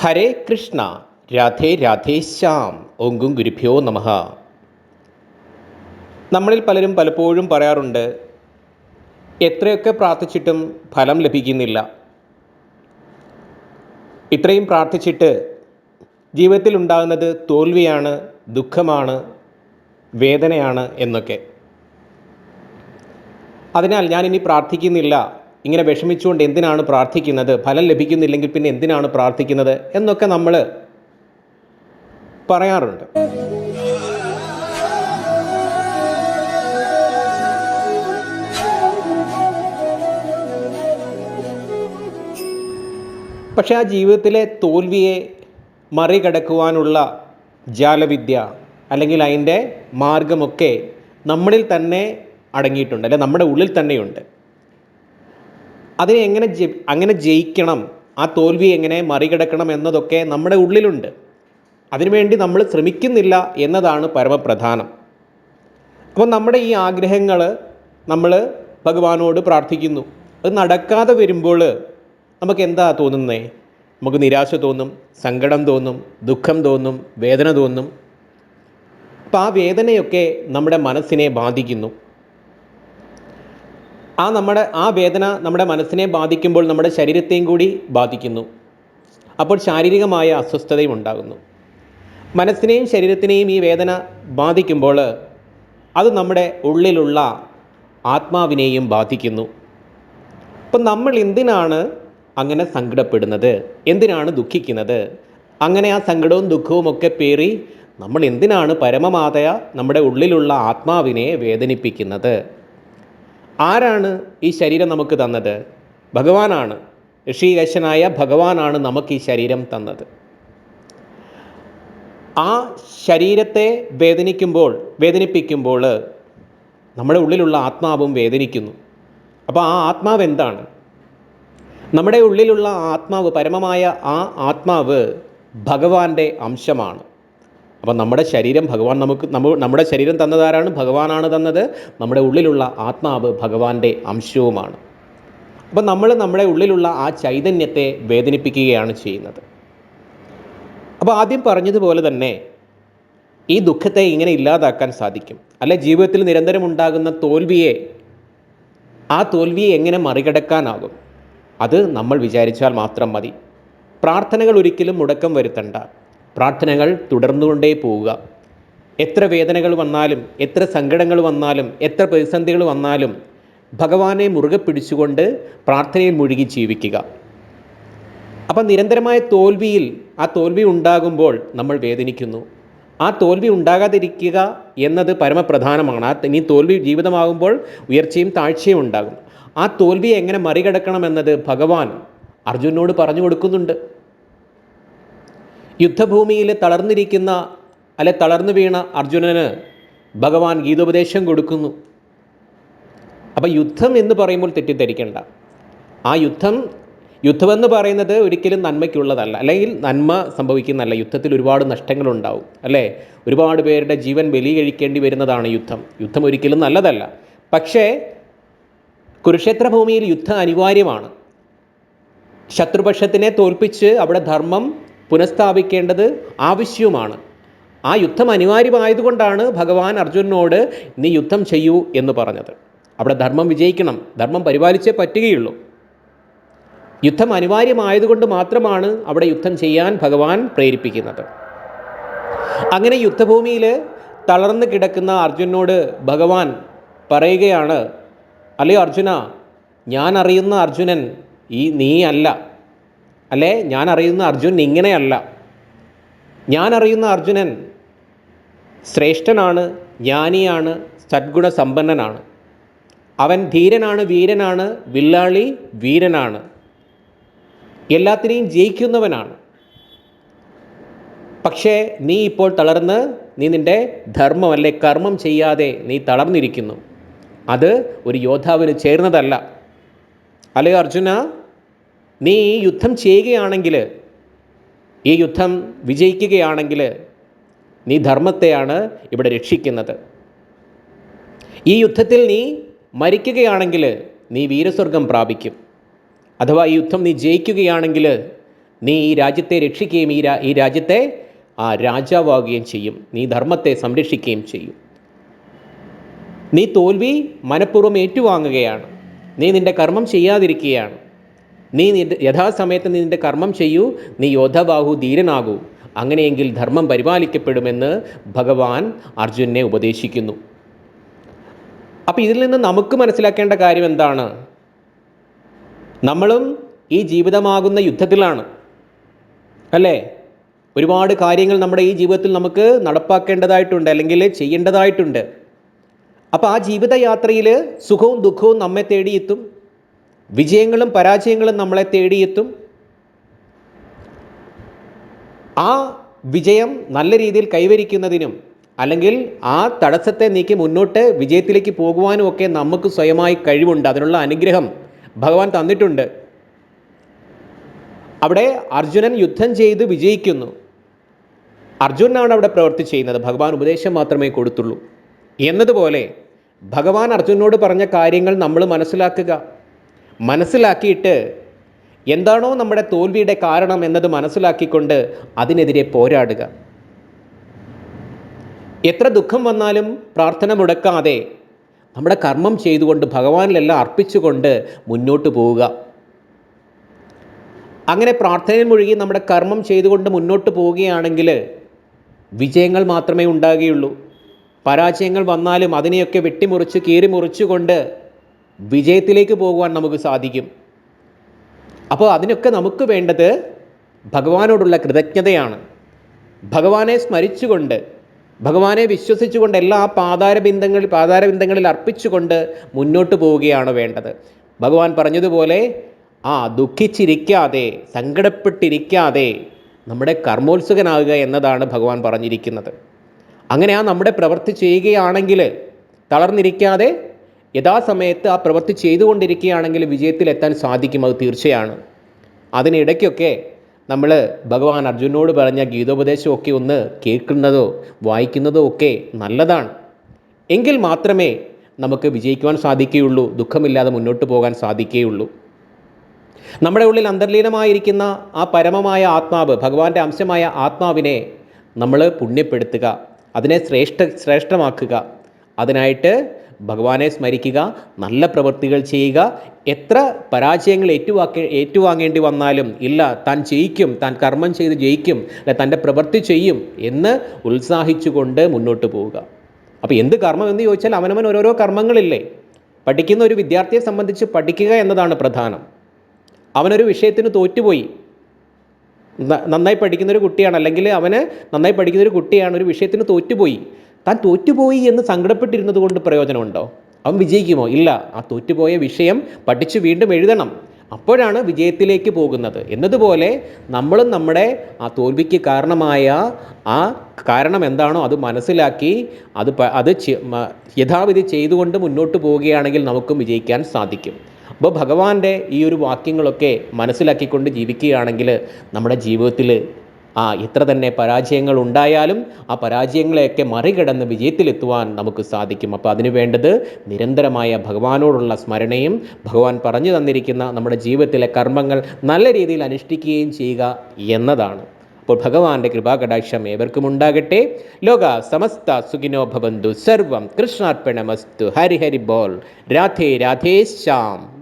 ഹരേ കൃഷ്ണ രാധേ രാധേ ശ്യാം ഓങ്കും ഗുരുഭ്യോ നമ. നമ്മളിൽ പലരും പലപ്പോഴും പറയാറുണ്ട് എത്രയൊക്കെ പ്രാർത്ഥിച്ചിട്ടും ഫലം ലഭിക്കുന്നില്ല. ഇത്രയും പ്രാർത്ഥിച്ചിട്ട് ജീവിതത്തിൽ ഉണ്ടാകുന്നത് തോൽവിയാണ് ദുഃഖമാണ് വേദനയാണ് എന്നൊക്കെ. അതിനാൽ ഞാനിനി പ്രാർത്ഥിക്കുന്നില്ല ഇങ്ങനെ വിഷമിച്ചുകൊണ്ട് എന്തിനാണ് പ്രാർത്ഥിക്കുന്നത്? ഫലം ലഭിക്കുന്നില്ലെങ്കിൽ പിന്നെ എന്തിനാണ് പ്രാർത്ഥിക്കുന്നത്? എന്നൊക്കെ നമ്മൾ പറയാറുണ്ട്. പക്ഷേ ആ ജീവിതത്തിലെ തോൽവിയെ മറികടക്കുവാനുള്ള ജാലവിദ്യ അല്ലെങ്കിൽ അതിന്റെ മാർഗമൊക്കെ നമ്മളിൽ തന്നെ അടങ്ങിയിട്ടുണ്ട് അല്ലെ നമ്മുടെ ഉള്ളിൽ തന്നെയുണ്ട്. അതിനെ എങ്ങനെ അങ്ങനെ ജയിക്കണം ആ തോൽവി എങ്ങനെ മറികടക്കണം എന്നതൊക്കെ നമ്മുടെ ഉള്ളിലുണ്ട്. അതിനുവേണ്ടി നമ്മൾ ശ്രമിക്കുന്നില്ല എന്നതാണ് പരമപ്രധാനം. അപ്പോൾ നമ്മുടെ ഈ ആഗ്രഹങ്ങൾ നമ്മൾ ഭഗവാനോട് പ്രാർത്ഥിക്കുന്നു. അത് നടക്കാതെ വരുമ്പോൾ നമുക്ക് എന്താ തോന്നുന്നത് നമുക്ക് നിരാശ തോന്നും സങ്കടം തോന്നും ദുഃഖം തോന്നും വേദന തോന്നും. അപ്പോൾ ആ വേദനയൊക്കെ നമ്മുടെ മനസ്സിനെ ബാധിക്കുന്നു. ആ നമ്മുടെ ആ വേദന നമ്മുടെ മനസ്സിനെ ബാധിക്കുമ്പോൾ നമ്മുടെ ശരീരത്തെയും കൂടി ബാധിക്കുന്നു. അപ്പോൾ ശാരീരികമായ അസ്വസ്ഥതയും ഉണ്ടാകുന്നു. മനസ്സിനെയും ശരീരത്തിനെയും ഈ വേദന ബാധിക്കുമ്പോൾ അത് നമ്മുടെ ഉള്ളിലുള്ള ആത്മാവിനെയും ബാധിക്കുന്നു. അപ്പം നമ്മൾ എന്തിനാണ് അങ്ങനെ സങ്കടപ്പെടുന്നത്? എന്തിനാണ് ദുഃഖിക്കുന്നത്? അങ്ങനെ ആ സങ്കടവും ദുഃഖവും ഒക്കെ പേറി നമ്മൾ എന്തിനാണ് പരമമാതയ നമ്മുടെ ഉള്ളിലുള്ള ആത്മാവിനെ വേദനിപ്പിക്കുന്നത്? ആരാണ് ഈ ശരീരം നമുക്ക് തന്നത്? ഭഗവാനാണ്. ഋഷികശനായ ഭഗവാനാണ് നമുക്ക് ഈ ശരീരം തന്നത്. ആ ശരീരത്തെ വേദനിക്കുമ്പോൾ വേദനിപ്പിക്കുമ്പോൾ നമ്മുടെ ഉള്ളിലുള്ള ആത്മാവും വേദനിക്കുന്നു. അപ്പോൾ ആ ആത്മാവ് എന്താണ്? നമ്മുടെ ഉള്ളിലുള്ള ആത്മാവ് പരമമായ ആ ആത്മാവ് ഭഗവാന്റെ അംശമാണ്. അപ്പം നമ്മുടെ ശരീരം ഭഗവാൻ നമുക്ക് നമ്മുടെ ശരീരം തന്നതാരാണ്? ഭഗവാനാണ് തന്നത്. നമ്മുടെ ഉള്ളിലുള്ള ആത്മാവ് ഭഗവാന്റെ അംശവുമാണ്. അപ്പം നമ്മൾ നമ്മുടെ ഉള്ളിലുള്ള ആ ചൈതന്യത്തെ വേദനിപ്പിക്കുകയാണ് ചെയ്യുന്നത്. അപ്പോൾ ആദ്യം പറഞ്ഞതുപോലെ തന്നെ ഈ ദുഃഖത്തെ ഇങ്ങനെ ഇല്ലാതാക്കാൻ സാധിക്കും. അല്ലെ ജീവിതത്തിൽ നിരന്തരം ഉണ്ടാകുന്ന തോൽവിയെ ആ തോൽവിയെ എങ്ങനെ മറികടക്കാനാകും? അത് നമ്മൾ വിചാരിച്ചാൽ മാത്രം മതി. പ്രാർത്ഥനകൾ ഒരിക്കലും മുടക്കം വരുത്തണ്ട. പ്രാർത്ഥനകൾ തുടർന്നുകൊണ്ടേ പോവുക. എത്ര വേദനകൾ വന്നാലും എത്ര സങ്കടങ്ങൾ വന്നാലും എത്ര പ്രതിസന്ധികൾ വന്നാലും ഭഗവാനെ മുറുകെ പിടിച്ചുകൊണ്ട് പ്രാർത്ഥനയിൽ മുഴുകി ജീവിക്കുക. അപ്പം നിരന്തരമായ തോൽവിയിൽ ആ തോൽവി ഉണ്ടാകുമ്പോൾ നമ്മൾ വേദനിക്കുന്നു. ആ തോൽവി ഉണ്ടാകാതിരിക്കുക എന്നത് പരമപ്രധാനമാണ്. ആ ഇനി തോൽവി ജീവിതമാകുമ്പോൾ ഉയർച്ചയും താഴ്ചയും ഉണ്ടാകും. ആ തോൽവിയെ എങ്ങനെ മറികടക്കണം മറികടക്കണമെന്നത് ഭഗവാൻ അർജുനോട് പറഞ്ഞു കൊടുക്കുന്നുണ്ട്. യുദ്ധഭൂമിയിൽ തളർന്നിരിക്കുന്ന അല്ലെ തളർന്നു വീണ അർജുനന് ഭഗവാൻ ഗീതോപദേശം കൊടുക്കുന്നു. അപ്പം യുദ്ധം എന്ന് പറയുമ്പോൾ തെറ്റിദ്ധരിക്കേണ്ട. ആ യുദ്ധം യുദ്ധമെന്ന് പറയുന്നത് ഒരിക്കലും നന്മയ്ക്കുള്ളതല്ല. അല്ലെങ്കിൽ നന്മ സംഭവിക്കുന്നതല്ല. യുദ്ധത്തിൽ ഒരുപാട് നഷ്ടങ്ങളുണ്ടാവും അല്ലേ? ഒരുപാട് പേരുടെ ജീവൻ ബലി കഴിക്കേണ്ടി വരുന്നതാണ് യുദ്ധം. യുദ്ധം ഒരിക്കലും നല്ലതല്ല. പക്ഷേ കുരുക്ഷേത്ര ഭൂമിയിൽ യുദ്ധം അനിവാര്യമാണ്. ശത്രുപക്ഷത്തിനെ തോൽപ്പിച്ച് അവിടെ ധർമ്മം പുനഃസ്ഥാപിക്കേണ്ടത് ആവശ്യവുമാണ്. ആ യുദ്ധം അനിവാര്യമായതുകൊണ്ടാണ് ഭഗവാൻ അർജുനനോട് നീ യുദ്ധം ചെയ്യൂ എന്ന് പറഞ്ഞത്. അവിടെ ധർമ്മം വിജയിക്കണം ധർമ്മം പരിപാലിച്ചേ പറ്റുകയുള്ളൂ. യുദ്ധം അനിവാര്യമായതുകൊണ്ട് മാത്രമാണ് അവിടെ യുദ്ധം ചെയ്യാൻ ഭഗവാൻ പ്രേരിപ്പിക്കുന്നത്. അങ്ങനെ യുദ്ധഭൂമിയിൽ തളർന്നു കിടക്കുന്ന അർജുനോട് ഭഗവാൻ പറയുകയാണ് അല്ലയോ അർജുന ഞാൻ അറിയുന്ന അർജുനൻ ഈ നീ അല്ല അല്ലേ? ഞാൻ അറിയുന്ന അർജുനൻ ഇങ്ങനെയല്ല. ഞാൻ അറിയുന്ന അർജുനൻ ശ്രേഷ്ഠനാണ് ജ്ഞാനിയാണ് സദ്ഗുണസമ്പന്നനാണ്. അവൻ ധീരനാണ് വീരനാണ് വില്ലാളി വീരനാണ്. എല്ലാത്തിനെയും ജയിക്കുന്നവനാണ്. പക്ഷേ നീ ഇപ്പോൾ തളർന്ന് നീ നിന്റെ ധർമ്മം അല്ലെ കർമ്മം ചെയ്യാതെ നീ തളർന്നിരിക്കുന്നു. അത് ഒരു യോദ്ധാവിന് ചേർന്നതല്ല. അല്ലേ അർജുന? നീ ഈ യുദ്ധം ചെയ്യുകയാണെങ്കിൽ ഈ യുദ്ധം വിജയിക്കുകയാണെങ്കിൽ നീ ധർമ്മത്തെയാണ് ഇവിടെ രക്ഷിക്കുന്നത്. ഈ യുദ്ധത്തിൽ നീ മരിക്കുകയാണെങ്കിൽ നീ വീരസ്വർഗം പ്രാപിക്കും. അഥവാ ഈ യുദ്ധം നീ ജയിക്കുകയാണെങ്കിൽ നീ ഈ രാജ്യത്തെ രക്ഷിക്കുകയും ഈ ഈ രാജ്യത്തെ ആ രാജാവാകുകയും ചെയ്യും. നീ ധർമ്മത്തെ സംരക്ഷിക്കുകയും ചെയ്യും. നീ തോൽവി മനഃപൂർവം ഏറ്റുവാങ്ങുകയാണ്. നീ നിന്റെ കർമ്മം ചെയ്യാതിരിക്കുകയാണ്. നീ നിന്റെ യഥാസമയത്ത് നീ നിന്റെ കർമ്മം ചെയ്യൂ നീ യോദ്ധബാഹു ധീരനാകൂ. അങ്ങനെയെങ്കിൽ ധർമ്മം പരിപാലിക്കപ്പെടുമെന്ന് ഭഗവാൻ അർജുനെ ഉപദേശിക്കുന്നു. അപ്പോൾ ഇതിൽ നിന്ന് നമുക്ക് മനസ്സിലാക്കേണ്ട കാര്യം എന്താണ്? നമ്മളും ഈ ജീവിതമാകുന്ന യുദ്ധത്തിലാണ്. അല്ലേ? ഒരുപാട് കാര്യങ്ങൾ നമ്മുടെ ഈ ജീവിതത്തിൽ നമുക്ക് നടപ്പാക്കേണ്ടതായിട്ടുണ്ട് അല്ലെങ്കിൽ ചെയ്യേണ്ടതായിട്ടുണ്ട്. അപ്പോൾ ആ ജീവിതയാത്രയിൽ സുഖവും ദുഃഖവും നമ്മെ തേടിയെത്തും. വിജയങ്ങളും പരാജയങ്ങളും നമ്മളെ തേടിയെത്തും. ആ വിജയം നല്ല രീതിയിൽ കൈവരിക്കുന്നതിനും അല്ലെങ്കിൽ ആ തടസ്സത്തെ നീക്കി മുന്നോട്ട് വിജയത്തിലേക്ക് പോകുവാനും ഒക്കെ നമുക്ക് സ്വയമായി കഴിവുണ്ട്. അതിനുള്ള അനുഗ്രഹം ഭഗവാൻ തന്നിട്ടുണ്ട്. അവിടെ അർജുനൻ യുദ്ധം ചെയ്ത് വിജയിക്കുന്നു. അർജുനാണ് അവിടെ പ്രവൃത്തി ചെയ്യുന്നത്. ഭഗവാൻ ഉപദേശം മാത്രമേ കൊടുത്തുള്ളൂ. എന്നതുപോലെ ഭഗവാൻ അർജുനോട് പറഞ്ഞ കാര്യങ്ങൾ നമ്മൾ മനസ്സിലാക്കുക. മനസ്സിലാക്കിയിട്ട് എന്താണോ നമ്മുടെ തോൽവിയുടെ കാരണം എന്നത് മനസ്സിലാക്കിക്കൊണ്ട് അതിനെതിരെ പോരാടുക. എത്ര ദുഃഖം വന്നാലും പ്രാർത്ഥന മുടക്കാതെ നമ്മുടെ കർമ്മം ചെയ്തുകൊണ്ട് ഭഗവാനിലെല്ലാം അർപ്പിച്ചുകൊണ്ട് മുന്നോട്ട് പോവുക. അങ്ങനെ പ്രാർത്ഥനയിൽ മുഴുകി നമ്മുടെ കർമ്മം ചെയ്തുകൊണ്ട് മുന്നോട്ട് പോവുകയാണെങ്കിൽ വിജയങ്ങൾ മാത്രമേ ഉണ്ടാകുകയുള്ളൂ. പരാജയങ്ങൾ വന്നാലും അതിനെയൊക്കെ വെട്ടിമുറിച്ച് കീറി മുറിച്ചുകൊണ്ട് വിജയത്തിലേക്ക് പോകുവാൻ നമുക്ക് സാധിക്കും. അപ്പോൾ അതിനൊക്കെ നമുക്ക് വേണ്ടത് ഭഗവാനോടുള്ള കൃതജ്ഞതയാണ്. ഭഗവാനെ സ്മരിച്ചുകൊണ്ട് ഭഗവാനെ വിശ്വസിച്ചുകൊണ്ട് എല്ലാ പാതാരബിന്ദങ്ങളിൽ പാതാരബിന്ദങ്ങളിൽ അർപ്പിച്ചുകൊണ്ട് മുന്നോട്ട് പോവുകയാണ് വേണ്ടത്. ഭഗവാൻ പറഞ്ഞതുപോലെ ആ ദുഃഖിച്ചിരിക്കാതെ സങ്കടപ്പെട്ടിരിക്കാതെ നമ്മുടെ കർമ്മോത്സുകനാകുക എന്നതാണ് ഭഗവാൻ പറഞ്ഞിരിക്കുന്നത്. അങ്ങനെ ആ നമ്മുടെ പ്രവൃത്തി ചെയ്യുകയാണെങ്കിൽ തളർന്നിരിക്കാതെ യഥാസമയത്ത് ആ പ്രവൃത്തി ചെയ്തുകൊണ്ടിരിക്കുകയാണെങ്കിൽ വിജയത്തിലെത്താൻ സാധിക്കും അത് തീർച്ചയാണ്. അതിനിടയ്ക്കൊക്കെ നമ്മൾ ഭഗവാൻ അർജുനോട് പറഞ്ഞ ഗീതോപദേശമൊക്കെ ഒന്ന് കേൾക്കുന്നതോ വായിക്കുന്നതോ ഒക്കെ നല്ലതാണ്. എങ്കിൽ മാത്രമേ നമുക്ക് വിജയിക്കുവാൻ സാധിക്കുകയുള്ളൂ ദുഃഖമില്ലാതെ മുന്നോട്ട് പോകാൻ സാധിക്കുകയുള്ളൂ. നമ്മുടെ ഉള്ളിൽ അന്തർലീനമായിരിക്കുന്ന ആ പരമമായ ആത്മാവ് ഭഗവാന്റെ അംശമായ ആത്മാവിനെ നമ്മൾ പുണ്യപ്പെടുത്തുക അതിനെ ശ്രേഷ്ഠ ശ്രേഷ്ഠമാക്കുക. അതിനായിട്ട് ഭഗവാനെ സ്മരിക്കുക നല്ല പ്രവൃത്തികൾ ചെയ്യുക. എത്ര പരാജയങ്ങൾ ഏറ്റുവാക്കി ഏറ്റുവാങ്ങേണ്ടി വന്നാലും ഇല്ല താൻ ജയിക്കും താൻ കർമ്മം ചെയ്ത് ജയിക്കും അല്ല തന്റെ പ്രവൃത്തി ചെയ്യും എന്ന് ഉത്സാഹിച്ചുകൊണ്ട് മുന്നോട്ട് പോവുക. അപ്പോൾ എന്ത് കർമ്മം എന്ന് ചോദിച്ചാൽ അവനവൻ ഓരോരോ കർമ്മങ്ങളില്ലേ? പഠിക്കുന്ന ഒരു വിദ്യാർത്ഥിയെ സംബന്ധിച്ച് പഠിക്കുക എന്നതാണ് പ്രധാനം. അവനൊരു വിഷയത്തിന് തോറ്റുപോയി. നന്നായി പഠിക്കുന്ന ഒരു കുട്ടിയാണ് അല്ലെങ്കിൽ അവന് നന്നായി പഠിക്കുന്ന ഒരു കുട്ടിയാണ് ഒരു വിഷയത്തിന് തോറ്റുപോയി. താൻ തോറ്റുപോയി എന്ന് സങ്കടപ്പെട്ടിരുന്നത് കൊണ്ട് പ്രയോജനമുണ്ടോ? അവൻ വിജയിക്കുമോ? ഇല്ല. ആ തോറ്റുപോയ വിഷയം പഠിച്ച് വീണ്ടും എഴുതണം. അപ്പോഴാണ് വിജയത്തിലേക്ക് പോകുന്നത്. എന്നതുപോലെ നമ്മളും നമ്മുടെ ആ തോൽവിക്ക് കാരണമായ ആ കാരണം എന്താണോ അത് മനസ്സിലാക്കി അത് അത് യഥാവിധി ചെയ്തുകൊണ്ട് മുന്നോട്ട് പോവുകയാണെങ്കിൽ നമുക്കും വിജയിക്കാൻ സാധിക്കും. അപ്പോൾ ഭഗവാന്റെ ഈ ഒരു വാക്യങ്ങളൊക്കെ മനസ്സിലാക്കിക്കൊണ്ട് ജീവിക്കുകയാണെങ്കിൽ നമ്മുടെ ജീവിതത്തിൽ ആ എത്ര തന്നെ പരാജയങ്ങൾ ഉണ്ടായാലും ആ പരാജയങ്ങളെയൊക്കെ മറികടന്ന് വിജയത്തിലെത്തുവാൻ നമുക്ക് സാധിക്കും. അപ്പോൾ അതിനു വേണ്ടത് നിരന്തരമായ ഭഗവാനോടുള്ള സ്മരണയും ഭഗവാൻ പറഞ്ഞു തന്നിരിക്കുന്ന നമ്മുടെ ജീവിതത്തിലെ കർമ്മങ്ങൾ നല്ല രീതിയിൽ അനുഷ്ഠിക്കുകയും ചെയ്യുക എന്നതാണ്. അപ്പോൾ ഭഗവാന്റെ കൃപാകടാക്ഷം ഏവർക്കും ഉണ്ടാകട്ടെ ലോക സമസ്ത സുഖിനോ ഭവന്തു. സർവം കൃഷ്ണാർപ്പണമസ്തു. ഹരിഹരി ഹരി ബോൾ. രാധേ രാധേ ശ്യാം.